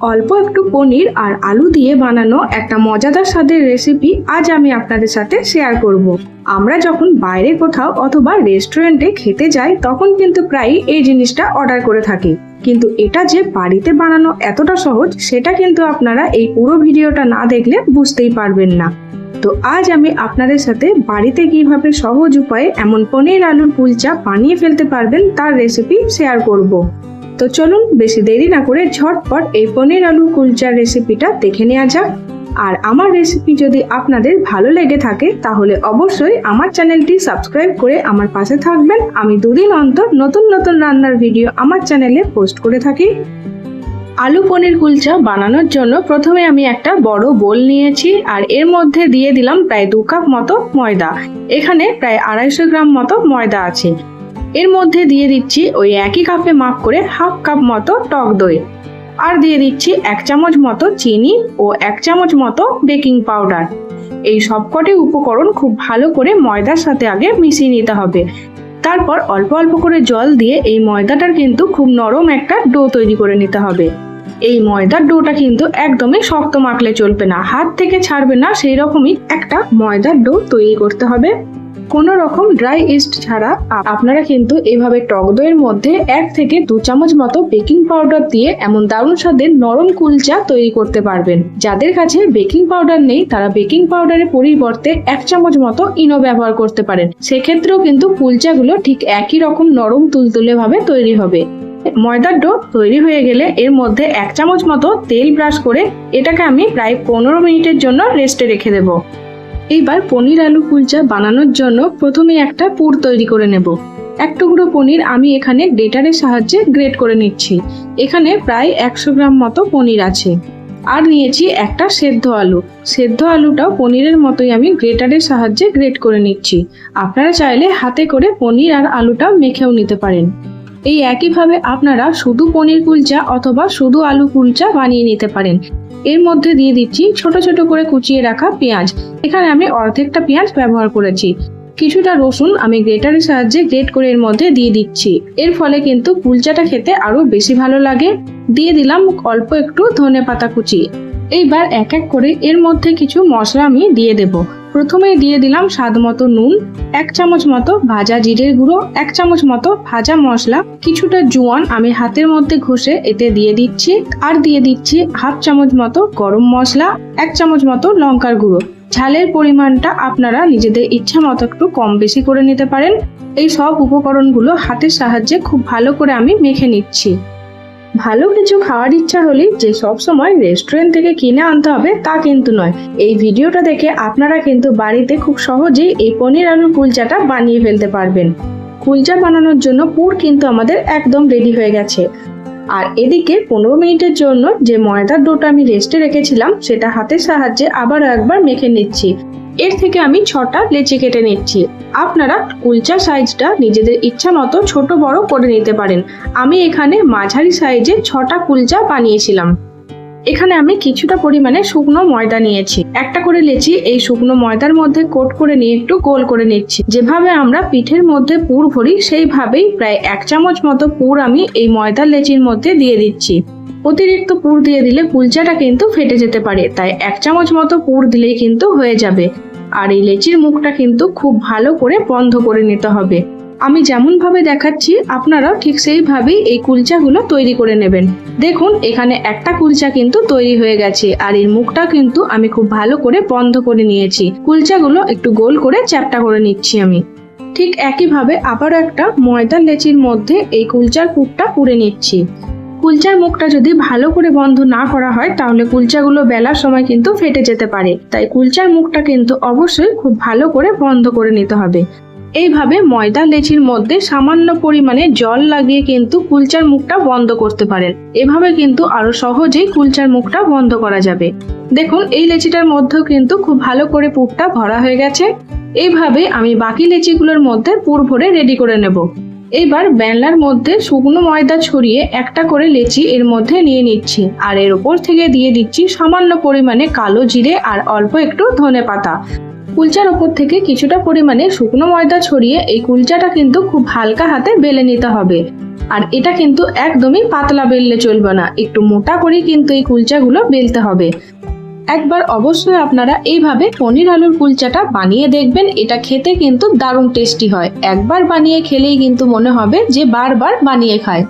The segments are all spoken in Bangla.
অল্প একটু পনির আর আলু দিয়ে বানানো একটা মজাদার স্বাদের রেসিপি আজ আমি আপনাদের সাথে শেয়ার করব। আমরা যখন বাইরে কোথাও অথবা রেস্টুরেন্টে খেতে যাই, তখন কিন্তু প্রায়ই এই জিনিসটা অর্ডার করে থাকি কিন্তু এটা যে বাড়িতে বানানো এতটা সহজ, সেটা কিন্তু আপনারা এই পুরো ভিডিওটা না দেখলে বুঝতেই পারবেন না তো আজ আমি আপনাদের সাথে বাড়িতে কীভাবে সহজ উপায়ে এমন পনির আলুর কুলচা বানিয়ে ফেলতে পারবেন তার রেসিপি শেয়ার করব। তো চলুন বেশি দেরি না করে ঝটপট এই পনির আলু কুলচার রেসিপিটা দেখে নেওয়া যাক। আর আমার রেসিপি যদি আপনাদের ভালো লেগে থাকে, তাহলে অবশ্যই আমার চ্যানেলটি সাবস্ক্রাইব করে আমার পাশে থাকবেন। আমি দুদিন অন্তর নতুন নতুন রান্নার ভিডিও আমার চ্যানেলে পোস্ট করে থাকি। আলু পনির কুলচা বানানোর জন্য প্রথমে আমি একটা বড় বোল নিয়েছি, আর এর মধ্যে দিয়ে দিলাম প্রায় দু কাপ মতো ময়দা। এখানে প্রায় আড়াইশো গ্রাম মতো ময়দা আছে। এর মধ্যে দিয়ে দিচ্ছি ওই একই কাপে মাপ করে হাফ কাপ মতো টক দই। আর দিয়ে দিচ্ছি এক চামচ মতো চিনি ও এক চামচ মতো বেকিং পাউডার। এই সবকটি উপকরণ খুব ভালো করে ময়দার সাথে আগে মিশিয়ে নিতে হবে। তারপর অল্প অল্প করে জল দিয়ে এই ময়দাটার কিন্তু খুব নরম একটা ডো তৈরি করে নিতে হবে। এই ময়দার ডোটা কিন্তু একদমই শক্ত মাখলে চলবে না, হাত থেকে ছাড়বে না সেই রকমই একটা ময়দার ডো তৈরি করতে হবে। কোনো রকম ড্রাই ইস্ট ছাড়া আপনারা কিন্তু এইভাবে টক দইয়ের মধ্যে এক থেকে দু চামচ মতো বেকিং পাউডার দিয়ে এমন দারুণ স্বাদের নরম কুলচা তৈরি করতে পারবেন। যাদের কাছে বেকিং পাউডার নেই, তারা বেকিং পাউডারের পরিবর্তে এক চামচ মতো ইনো ব্যবহার করতে পারেন। সেক্ষেত্রেও কিন্তু কুলচাগুলো ঠিক একই রকম নরম তুলতুলে ভাবে তৈরি হবে। ময়দার ডো তৈরি হয়ে গেলে এর মধ্যে এক চামচ মতো তেল ব্রাশ করে এটাকে আমি প্রায় পনেরো মিনিটের জন্য রেস্টে রেখে দেবো। এইবার পনির আলু কুলচা বানানোর জন্য প্রথমে একটা পুর তৈরি করে নেব। এক টুকরো পনির আমি এখানে গ্রেটারের সাহায্যে গ্রেট করে নিচ্ছি। এখানে প্রায় একশো গ্রাম মতো পনির আছে। আর নিয়েছি একটা সেদ্ধ আলু। সেদ্ধ আলুটাও পনিরের মতোই আমি গ্রেটারের সাহায্যে গ্রেট করে নিচ্ছি। আপনারা চাইলে হাতে করে পনির আর আলুটা মেখেও নিতে পারেন। এই একইভাবে আপনারা শুধু পনির কুলচা অথবা শুধু আলু কুলচা বানিয়ে নিতে পারেন। এর মধ্যে দিয়ে দিচ্ছি ছোট ছোট করে কুচিয়ে রাখা পেঁয়াজ। এখানে আমি অর্ধেকটা পেঁয়াজ ব্যবহার করেছি। কিছুটা রসুন আমি গ্রেটারের সাহায্যে গ্রেট করে এর মধ্যে দিয়ে দিচ্ছি। এর ফলে কিন্তু কুলচাটা খেতে আরও বেশি ভালো লাগে। দিয়ে দিলাম অল্প একটু ধনে পাতা কুচি। এইবার এক এক করে এর মধ্যে কিছু মশলা আমি দিয়ে দেব। প্রথমে দিয়ে দিলাম স্বাদ মতো নুন, এক চামচ মতো ভাজা জিরের গুঁড়ো, এক চামচ মতো ভাজা মশলা, কিছুটা জোয়ান আমি হাতের মধ্যে ঘষে এতে দিয়ে দিচ্ছি, আর দিয়ে দিচ্ছি হাফ চামচ মতো গরম মশলা, এক চামচ মতো লঙ্কার গুঁড়ো। ঝালের পরিমাণটা আপনারা নিজেদের ইচ্ছা মতো একটু কম বেশি করে নিতে পারেন। এই সব উপকরণগুলো হাতের সাহায্যে খুব ভালো করে আমি মেখে নিচ্ছি। ভালো কিছু খাওয়ার ইচ্ছা হলে যে সব সময় রেস্টুরেন্ট থেকে কিনে আনতে হবে তা কিন্তু নয়। এই ভিডিওটা দেখে আপনারা কিন্তু বাড়িতে খুব সহজেই এই পনির আলুর কুলচাটা বানিয়ে ফেলতে পারবেন। কুলচা বানানোর জন্য পুর কিন্তু আমাদের একদম রেডি হয়ে গেছে। আর এদিকে পনেরো মিনিটের জন্য যে ময়দার ডোটা আমি রেস্টে রেখেছিলাম, সেটা হাতের সাহায্যে আবার একবার মেখে নিচ্ছি। এর থেকে আমি ছটা লেচি কেটে নিচ্ছি। আপনারা কুলচা সাইজটা নিজেদের ইচ্ছা মতো ছোট বড় করে নিতে পারেন। আমি এখানে মাঝারি সাইজে ছটা কুলচা বানিয়েছিলাম। এখানে আমি কিছুটা পরিমাণে শুকনো ময়দা নিয়েছি। একটা করে লেচি এই শুকনো ময়দার মধ্যে কোট করে নিয়ে একটু গোল করে নিচ্ছি। যেভাবে আমরা পিঠের মধ্যে পুর ভরি, সেইভাবেই প্রায় এক চামচ মতো পুর আমি এই ময়দার লেচির মধ্যে দিয়ে দিচ্ছি। অতিরিক্ত পুর দিয়ে দিলে কুলচাটা কিন্তু ফেটে যেতে পারে, তাই এক চামচ মতো পুর দিলেই কিন্তু হয়ে যাবে। আর এই লেচির মুখটা কিন্তু খুব ভালো করে বন্ধ করে নিতে হবে। আমি যেমন ভাবে দেখাচ্ছি, আপনারাও ঠিক সেইভাবেই এই কুলচাগুলো তৈরি করে নেবেন। দেখুন, এখানে একটা কুলচা কিন্তু তৈরি হয়ে গেছে, আর এর মুখটা কিন্তু আমি খুব ভালো করে বন্ধ করে নিয়েছি। কুলচাগুলো একটু গোল করে চ্যাপটা করে নিচ্ছি আমি। ঠিক একইভাবে আবারও একটা ময়দার লেচির মধ্যে এই কুলচার কূপটা পুড়ে নিচ্ছি। কুলচার মুখটা যদি ভালো করে বন্ধ না করা হয়, তাহলে কুলচাগুলো বেলার সময় কিন্তু ফেটে যেতে পারে। তাই কুলচার মুখটা কিন্তু অবশ্যই খুব ভালো করে বন্ধ করে নিতে হবে। এইভাবে ময়দা লেচির মধ্যে সামান্য পরিমাণে জল লাগিয়ে কিন্তু কুলচার মুখটা বন্ধ করতে পারেন। এভাবে কিন্তু আরও সহজেই কুলচার মুখটা বন্ধ করা যাবে। দেখুন, এই লেচিটার মধ্যেও কিন্তু খুব ভালো করে পুরটা ভরা হয়ে গেছে। এইভাবে আমি বাকি লেচিগুলোর মধ্যে পুর ভরে রেডি করে নেব। এইবার বেলনার মধ্যে শুকনো ময়দা ছড়িয়ে একটা করে লেচি এর মধ্যে নিয়ে নিচ্ছি। আর এর উপর থেকে দিয়ে দিচ্ছি সামান্য পরিমাণে কালো জিরে আর অল্প একটু ধনে পাতা। কুলচার ওপর থেকে কিছুটা পরিমাণে শুকনো ময়দা ছড়িয়ে এই কুলচাটা কিন্তু খুব হালকা হাতে বেলে নিতে হবে। আর এটা কিন্তু একদমই পাতলা বেললে চলবে না। একটু মোটা করেই কিন্তু এই কুলচাগুলো বেলতে হবে। একবার অবশ্যই আপনারা এইভাবে পনির আলুর কুলচাটা বানিয়ে দেখবেন। এটা খেতে কিন্তু দারুণ টেস্টি হয়। একবার বানিয়ে খেলেই কিন্তু মনে হবে যে বারবার বানিয়ে খায়।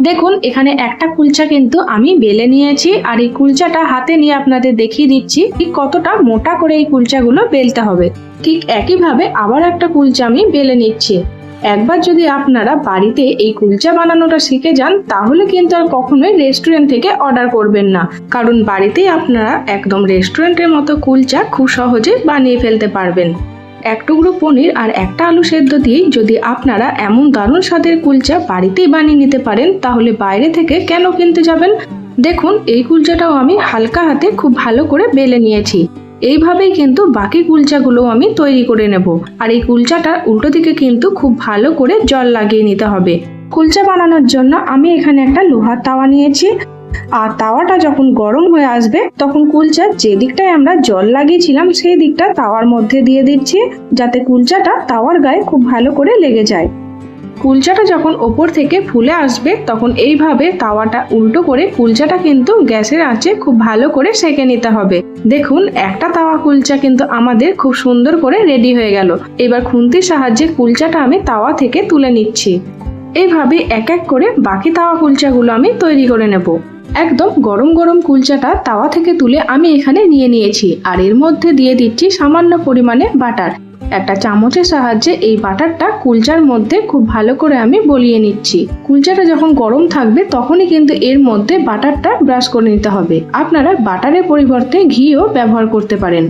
দেখুন, এখানে একটা কুলচা কিন্তু আমি বেলে নিয়েছি আর এই কুলচাটা হাতে নিয়ে আপনাদের দেখিয়ে দিচ্ছি ঠিক কতটা মোটা করে এই কুলচাগুলো বেলতে হবে। ঠিক একইভাবে আবার একটা কুলচা আমি বেলে নিচ্ছি। একবার যদি আপনারা বাড়িতে এই কুলচা বানানোটা শিখে যান, তাহলে কিন্তু আর কখনোই রেস্টুরেন্ট থেকে অর্ডার করবেন না। কারণ বাড়িতেই আপনারা একদম রেস্টুরেন্টের মতো কুলচা খুব সহজে বানিয়ে ফেলতে পারবেন। এক টুকরো পনির আর একটা আলু সেদ্ধ দিয়েই যদি আপনারা এমন দারুণ স্বাদের কুলচা বাড়িতেই বানিয়ে নিতে পারেন, তাহলে বাইরে থেকে কেন কিনতে যাবেন? দেখুন, এই কুলচাটাও আমি হালকা হাতে খুব ভালো করে বেলে নিয়েছি। এইভাবেই কিন্তু বাকি কুলচাগুলো আমি তৈরি করে নেব। আর এই কুলচাটার উল্টো দিকে কিন্তু খুব ভালো করে জল লাগিয়ে নিতে হবে। কুলচা বানানোর জন্য আমি এখানে একটা লোহার তাওয়া নিয়েছি। আর তাওয়াটা যখন গরম হয়ে আসবে, তখন কুলচার যে দিকটায় আমরা জল লাগিয়েছিলাম, সেই দিকটা তাওয়ার মধ্যে দিয়ে দিচ্ছি, যাতে কুলচাটা তাওয়ার গায়ে খুব ভালো করে লেগে যায়। কুলচাটা যখন ওপর থেকে ফুলে আসবে, তখন এইভাবে তাওয়াটা উল্টো করে কুলচাটা কিন্তু গ্যাসের আঁচে খুব ভালো করে সেঁকে নিতে হবে। দেখুন, একটা তাওয়া কুলচা কিন্তু আমাদের খুব সুন্দর করে রেডি হয়ে গেল। এবার খুন্তির সাহায্যে কুলচাটা আমি তাওয়া থেকে তুলে নিচ্ছি। এইভাবে এক এক করে বাকি তাওয়া কুলচাগুলো আমি তৈরি করে নেব। একদম গরম গরম কুলচাটা তাওয়া থেকে তুলে আমি এখানে নিয়ে নিয়েছি। আর এর মধ্যে দিয়ে দিচ্ছি সামান্য পরিমাণে বাটার। একটা চামচের সাহায্যে এই বাটারটা কুলচার মধ্যে খুব ভালো করে আমি বলিয়ে নিচ্ছি। কুলচাটা যখন গরম থাকবে তখনই কিন্তু এর মধ্যে বাটারটা ব্রাশ করে নিতে হবে। আপনারা বাটারের পরিবর্তে ঘিও ব্যবহার করতে পারেন।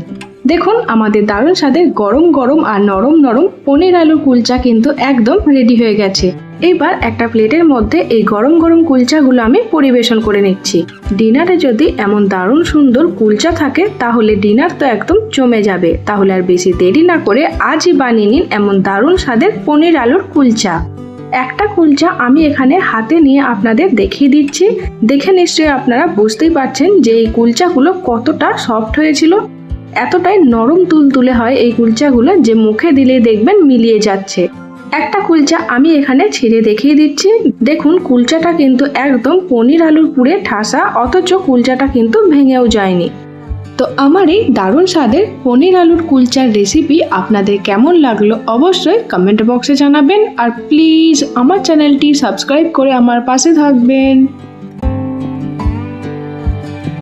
দেখুন, আমাদের দারুণ স্বাদের গরম গরম আর নরম নরম পনির আলুর কুলচা কিন্তু একদম রেডি হয়ে গেছে। এবার একটা প্লেটের মধ্যে এই গরম গরম কুলচাগুলো আমি পরিবেশন করে নিচ্ছি। ডিনারে যদি এমন দারুণ সুন্দর কুলচা থাকে, তাহলে ডিনার তো একদম জমে যাবে। তাহলে আর বেশি দেরি না করে আজই বানিয়ে নিন এমন দারুণ স্বাদের পনির আলুর কুলচা। একটা কুলচা আমি এখানে হাতে নিয়ে আপনাদের দেখিয়ে দিচ্ছি। দেখে নিশ্চয়ই আপনারা বুঝতেই পারছেন যে এই কুলচাগুলো কতটা সফট হয়েছিল। এতটাই নরম তুলতুলে হয় এই কুলচাগুলো যে মুখে দিলে দেখবেন মিলিয়ে যাচ্ছে। একটা কুলচা আমি এখানে ছিঁড়ে দেখিয়ে দিচ্ছি। দেখুন, কুলচাটা কিন্তু একদম পনির আলুর পুরে ঠাসা, অথচ কুলচাটা কিন্তু ভেঙেও যায়নি। তো আমার এই দারুণ স্বাদের পনির আলুর কুলচার রেসিপি আপনাদের কেমন লাগল অবশ্যই কমেন্ট বক্সে জানাবেন। আর প্লিজ আমার চ্যানেলটি সাবস্ক্রাইব করে আমার পাশে থাকবেন।